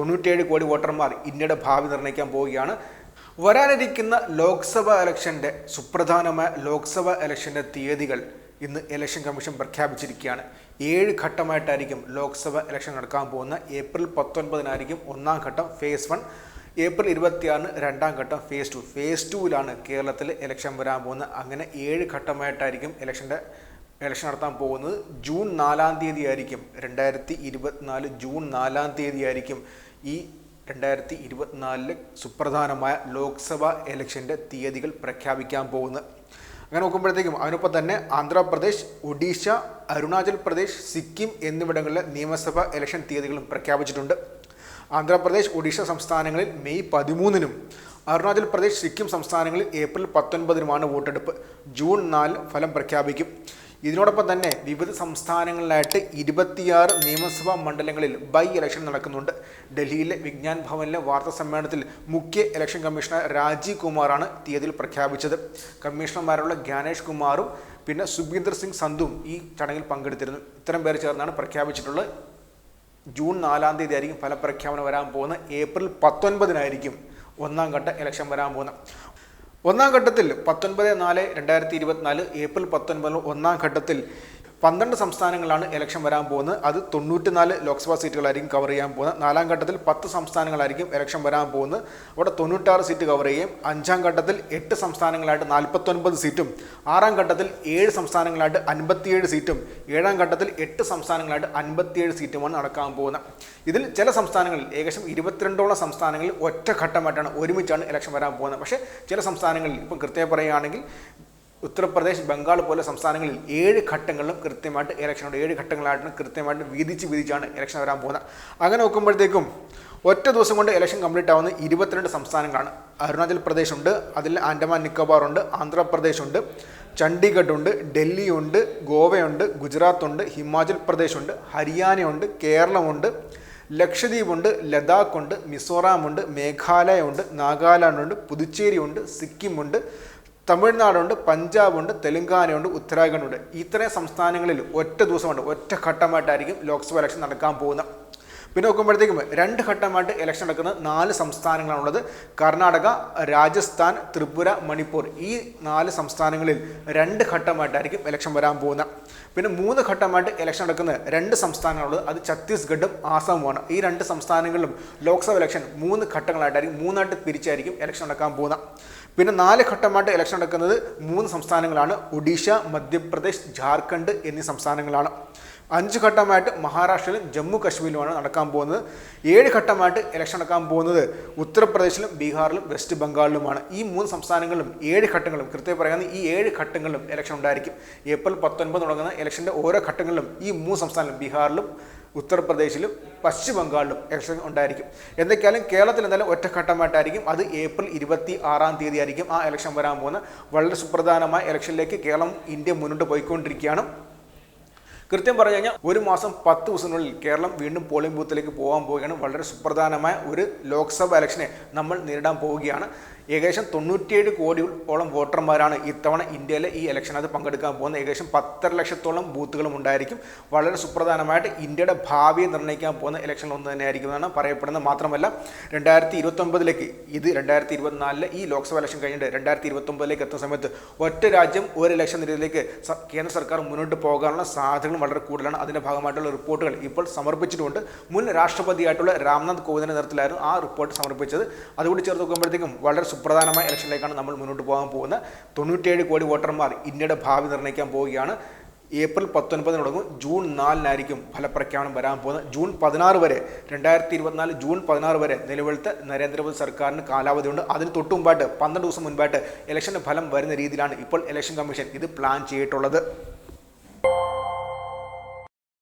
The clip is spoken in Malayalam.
തൊണ്ണൂറ്റേഴ് കോടി വോട്ടർമാർ ഇന്ത്യയുടെ ഭാവി നിർണയിക്കാൻ പോവുകയാണ്. വരാനിരിക്കുന്ന ലോക്സഭാ ഇലക്ഷന്റെ സുപ്രധാനമായ ലോക്സഭാ ഇലക്ഷന്റെ തീയതികൾ ഇന്ന് ഇലക്ഷൻ കമ്മീഷൻ പ്രഖ്യാപിച്ചിരിക്കുകയാണ്. ഏഴ് ഘട്ടമായിട്ടായിരിക്കും ലോക്സഭ ഇലക്ഷൻ നടക്കാൻ പോകുന്ന. ഏപ്രിൽ പത്തൊൻപതിനായിരിക്കും ഒന്നാം ഘട്ടം ഫേസ് വൺ. ഏപ്രിൽ ഇരുപത്തിയാറിന് രണ്ടാം ഘട്ടം ഫേസ് ടു. ഫേസ് ടുവിലാണ് കേരളത്തിൽ ഇലക്ഷൻ വരാൻ പോകുന്നത്. അങ്ങനെ ഏഴ് ഘട്ടമായിട്ടായിരിക്കും ഇലക്ഷന്റെ ഇലക്ഷൻ നടത്താൻ പോകുന്നത്. ജൂൺ നാലാം തീയതി ആയിരിക്കും രണ്ടായിരത്തി ഇരുപത്തിനാല് ജൂൺ നാലാം തീയതി ആയിരിക്കും ഈ രണ്ടായിരത്തി ഇരുപത്തിനാലിലെ സുപ്രധാനമായ ലോക്സഭാ ഇലക്ഷന്റെ തീയതികൾ പ്രഖ്യാപിക്കാൻ പോകുന്നത് അങ്ങനെ നോക്കുമ്പോഴത്തേക്കും അതിനൊപ്പം തന്നെ ആന്ധ്രാപ്രദേശ് ഒഡീഷ അരുണാചൽ പ്രദേശ് സിക്കിം എന്നിവിടങ്ങളിലെ നിയമസഭാ ഇലക്ഷൻ തീയതികളും പ്രഖ്യാപിച്ചിട്ടുണ്ട്. ആന്ധ്രാപ്രദേശ് ഒഡീഷ സംസ്ഥാനങ്ങളിൽ മെയ് പതിമൂന്നിനും അരുണാചൽ പ്രദേശ് സിക്കിം സംസ്ഥാനങ്ങളിൽ ഏപ്രിൽ പത്തൊൻപതിനുമാണ് വോട്ടെടുപ്പ്. ജൂൺ നാലിന് ഫലം പ്രഖ്യാപിക്കും. ഇതിനോടൊപ്പം തന്നെ വിവിധ സംസ്ഥാനങ്ങളിലായിട്ട് ഇരുപത്തിയാറ് നിയമസഭാ മണ്ഡലങ്ങളിൽ ബൈ ഇലക്ഷൻ നടക്കുന്നുണ്ട്. ഡൽഹിയിലെ വിജ്ഞാൻ ഭവനിലെ വാർത്താ സമ്മേളനത്തിൽ മുഖ്യ ഇലക്ഷൻ കമ്മീഷണർ രാജീവ് കുമാറാണ് തീയതിയിൽ പ്രഖ്യാപിച്ചത്. കമ്മീഷണർമാരുള്ള ജ്ഞാനേഷ് കുമാറും പിന്നെ സുഖീന്ദർ സിംഗ് സന്ധുവും ഈ ചടങ്ങിൽ പങ്കെടുത്തിരുന്നു. ഇത്തരം പേർ ചേർന്നാണ് പ്രഖ്യാപിച്ചിട്ടുള്ളത്. ജൂൺ നാലാം തീയതി ആയിരിക്കും ഫലപ്രഖ്യാപനം വരാൻ പോകുന്നത്. ഏപ്രിൽ പത്തൊൻപതിനായിരിക്കും ഒന്നാം ഘട്ട ഇലക്ഷൻ വരാൻ പോകുന്നത്. ഒന്നാം ഘട്ടത്തിൽ പത്തൊൻപത് നാല് രണ്ടായിരത്തി ഇരുപത്തിനാല് ഏപ്രിൽ പത്തൊൻപതിന് ഒന്നാം ഘട്ടത്തിൽ പന്ത്രണ്ട് സംസ്ഥാനങ്ങളാണ് ഇലക്ഷൻ വരാൻ പോകുന്നത്. അത് തൊണ്ണൂറ്റിനാല് ലോക്സഭാ സീറ്റുകളായിരിക്കും കവർ ചെയ്യാൻ പോകുന്നത്. നാലാം ഘട്ടത്തിൽ പത്ത് സംസ്ഥാനങ്ങളായിരിക്കും ഇലക്ഷൻ വരാൻ പോകുന്നത്. അവിടെ തൊണ്ണൂറ്റാറ് സീറ്റ് കവർ ചെയ്യും അഞ്ചാം ഘട്ടത്തിൽ എട്ട് സംസ്ഥാനങ്ങളായിട്ട് നാൽപ്പത്തൊൻപത് സീറ്റും ആറാം ഘട്ടത്തിൽ ഏഴ് സംസ്ഥാനങ്ങളായിട്ട് അൻപത്തിയേഴ് സീറ്റും ഏഴാം ഘട്ടത്തിൽ എട്ട് സംസ്ഥാനങ്ങളായിട്ട് അൻപത്തിയേഴ് സീറ്റുമാണ് നടക്കാൻ പോകുന്നത്. ഇതിൽ ചില സംസ്ഥാനങ്ങളിൽ ഏകദേശം ഇരുപത്തിരണ്ടോളം സംസ്ഥാനങ്ങളിൽ ഒറ്റ ഒറ്റഘട്ടമായിട്ടാണ് ഒരുമിച്ചാണ് ഇലക്ഷൻ വരാൻ പോകുന്നത്. പക്ഷേ ചില സംസ്ഥാനങ്ങളിൽ ഇപ്പം കൃത്യമായി പറയുകയാണെങ്കിൽ ഉത്തർപ്രദേശ് ബംഗാൾ പോലെ സംസ്ഥാനങ്ങളിൽ ഏഴ് ഘട്ടങ്ങളിലും കൃത്യമായിട്ട് ഇലക്ഷനുണ്ട് ഏഴ് ഘട്ടങ്ങളായിട്ട് കൃത്യമായിട്ട് വീതിച്ച് വീതിച്ചാണ് ഇലക്ഷൻ വരാൻ പോകുന്നത്. അങ്ങനെ നോക്കുമ്പോഴത്തേക്കും ഒറ്റ ദിവസം കൊണ്ട് ഇലക്ഷൻ കംപ്ലീറ്റ് ആവുന്ന ഇരുപത്തിരണ്ട് സംസ്ഥാനങ്ങളാണ്. അരുണാചൽ പ്രദേശ് ഉണ്ട് അതിൽ ആൻഡമാൻ നിക്കോബാർ ഉണ്ട് ആന്ധ്രാപ്രദേശ് ഉണ്ട് ചണ്ഡീഗഡ് ഉണ്ട് ഡൽഹി ഉണ്ട് ഗോവയുണ്ട് ഗുജറാത്ത് ഉണ്ട് ഹിമാചൽ പ്രദേശ് ഉണ്ട് ഹരിയാനയുണ്ട് കേരളമുണ്ട് ലക്ഷദ്വീപ് ഉണ്ട് ലഡാക്ക് ഉണ്ട് മിസോറാം ഉണ്ട് മേഘാലയ ഉണ്ട് നാഗാലാൻഡ് ഉണ്ട് പുതുച്ചേരി ഉണ്ട് സിക്കിം ഉണ്ട് തമിഴ്നാടുണ്ട് പഞ്ചാബുണ്ട് തെലുങ്കാനയുണ്ട് ഉത്തരാഖണ്ഡുണ്ട്. ഇത്രയും സംസ്ഥാനങ്ങളിൽ ഒറ്റ ദിവസമുണ്ട് ഒറ്റ ഘട്ടമായിട്ടായിരിക്കും ലോക്സഭ ഇലക്ഷൻ നടക്കാൻ പോകുന്നത്. പിന്നെ നോക്കുമ്പോഴത്തേക്കും രണ്ട് ഘട്ടമായിട്ട് ഇലക്ഷൻ നടക്കുന്ന നാല് സംസ്ഥാനങ്ങളാണുള്ളത്. കർണാടക രാജസ്ഥാൻ ത്രിപുര മണിപ്പൂർ. ഈ നാല് സംസ്ഥാനങ്ങളിൽ രണ്ട് ഘട്ടമായിട്ടായിരിക്കും ഇലക്ഷൻ വരാൻ പോകുന്നത്. പിന്നെ മൂന്ന് ഘട്ടമായിട്ട് ഇലക്ഷൻ നടക്കുന്ന രണ്ട് സംസ്ഥാനങ്ങളുള്ളത് അത് ഛത്തീസ്ഗഡും ആസാമുമാണ്. ഈ രണ്ട് സംസ്ഥാനങ്ങളിലും ലോക്സഭ ഇലക്ഷൻ മൂന്ന് ഘട്ടങ്ങളായിട്ടായിരിക്കും മൂന്നായിട്ട് തിരിച്ചായിരിക്കും ഇലക്ഷൻ നടക്കാൻ പോകുന്നത്. പിന്നെ നാല് ഘട്ടമായിട്ട് ഇലക്ഷൻ നടക്കുന്നത് മൂന്ന് സംസ്ഥാനങ്ങളാണ്. ഒഡീഷ മധ്യപ്രദേശ് ജാർഖണ്ഡ് എന്നീ സംസ്ഥാനങ്ങളാണ്. അഞ്ച് ഘട്ടമായിട്ട് മഹാരാഷ്ട്രയിലും ജമ്മു കാശ്മീരിലുമാണ് നടക്കാൻ പോകുന്നത്. ഏഴ് ഘട്ടമായിട്ട് ഇലക്ഷൻ നടക്കാൻ പോകുന്നത് ഉത്തർപ്രദേശിലും ബീഹാറിലും വെസ്റ്റ് ബംഗാളിലുമാണ്. ഈ മൂന്ന് സംസ്ഥാനങ്ങളിലും ഏഴ് ഘട്ടങ്ങളും കൃത്യമായി പറയുന്നത് ഈ ഏഴ് ഘട്ടങ്ങളിലും ഇലക്ഷൻ ഉണ്ടായിരിക്കും. ഏപ്രിൽ പത്തൊൻപത് തുടങ്ങുന്ന ഇലക്ഷന്റെ ഓരോ ഘട്ടങ്ങളിലും ഈ മൂന്ന് സംസ്ഥാനങ്ങളും ബീഹാറിലും ഉത്തർപ്രദേശിലും പശ്ചിമ ബംഗാളിലും ഇലക്ഷൻ ഉണ്ടായിരിക്കും. എന്തൊക്കെയാലും കേരളത്തിൽ എന്തായാലും ഒറ്റഘട്ടമായിട്ടായിരിക്കും അത് ഏപ്രിൽ ഇരുപത്തി ആറാം തീയതി ആയിരിക്കും ആ ഇലക്ഷൻ വരാൻ പോകുന്ന വളരെ സുപ്രധാനമായ ഇലക്ഷനിലേക്ക് കേരളം ഇന്ത്യ മുന്നോട്ട് പോയിക്കൊണ്ടിരിക്കുകയാണ്. കൃത്യം പറഞ്ഞു കഴിഞ്ഞാൽ ഒരു മാസം പത്ത് ദിവസത്തിനുള്ളിൽ കേരളം വീണ്ടും പോളിംഗ് ബൂത്തിലേക്ക് പോകാൻ പോവുകയാണ്. വളരെ സുപ്രധാനമായ ഒരു ലോക്സഭ ഇലക്ഷനെ നമ്മൾ നേരിടാൻ പോവുകയാണ്. ഏകദേശം തൊണ്ണൂറ്റിയേഴ് കോടി ഓളം വോട്ടർമാരാണ് ഇത്തവണ ഇന്ത്യയിലെ ഈ ഇലക്ഷനകത്ത് പങ്കെടുക്കാൻ പോകുന്നത്. ഏകദേശം പത്തര ലക്ഷത്തോളം ബൂത്തുകളും ഉണ്ടായിരിക്കും. വളരെ സുപ്രധാനമായിട്ട് ഇന്ത്യയുടെ ഭാവിയെ നിർണയിക്കാൻ പോകുന്ന ഇലക്ഷൻ ഒന്ന് തന്നെയായിരിക്കും എന്നാണ് പറയപ്പെടുന്നത്. മാത്രമല്ല രണ്ടായിരത്തി ഇരുപത്തൊമ്പതിലേക്ക് ഇത് രണ്ടായിരത്തി ഇരുപത്തിനാലിലെ ഈ ലോക്സഭ ഇലക്ഷൻ കഴിഞ്ഞിട്ട് രണ്ടായിരത്തി ഇരുപത്തൊമ്പതിലേക്ക് എത്തുന്ന സമയത്ത് ഒറ്റ രാജ്യം ഒരു ഇലക്ഷൻ രീതിയിലേക്ക് കേന്ദ്ര സർക്കാർ മുന്നോട്ട് പോകാനുള്ള സാധ്യതകൾ വളരെ കൂടുതലാണ്. അതിന്റെ ഭാഗമായിട്ടുള്ള റിപ്പോർട്ടുകൾ ഇപ്പോൾ സമർപ്പിച്ചിട്ടുണ്ട്. മുൻ രാഷ്ട്രപതിയായിട്ടുള്ള രാംനാഥ് കോവിന്ദിന്റെ നേതൃത്വത്തിലായിരുന്നു ആ റിപ്പോർട്ട് സമർപ്പിച്ചത്. അതുകൂടി ചേർത്ത് നോക്കുമ്പോഴത്തേക്കും വളരെ സുപ്രധാനമായ ഇലക്ഷനിലേക്കാണ് നമ്മൾ മുന്നോട്ട് പോകാൻ പോകുന്നത്. തൊണ്ണൂറ്റേഴ് കോടി വോട്ടർമാർ ഇന്ത്യയുടെ ഭാവി നിർണയിക്കാൻ പോവുകയാണ്. ഏപ്രിൽ പത്തൊൻപതിന് തുടങ്ങും ജൂൺ നാലിനായിരിക്കും ഫലപ്രഖ്യാപനം വരാൻ പോകുന്നത്. ജൂൺ പതിനാറ് വരെ രണ്ടായിരത്തി ഇരുപത്തിനാല് ജൂൺ പതിനാറ് വരെ നിലവിലത്തെ നരേന്ദ്രമോദി സർക്കാരിന് കാലാവധിയുണ്ട്. അതിന് തൊട്ട് മുമ്പായിട്ട് പന്ത്രണ്ട് ദിവസം മുൻപായിട്ട് ഇലക്ഷന്റെ ഫലം വരുന്ന രീതിയിലാണ് ഇപ്പോൾ ഇലക്ഷൻ കമ്മീഷൻ ഇത് പ്ലാൻ ചെയ്തിട്ടുള്ളത്.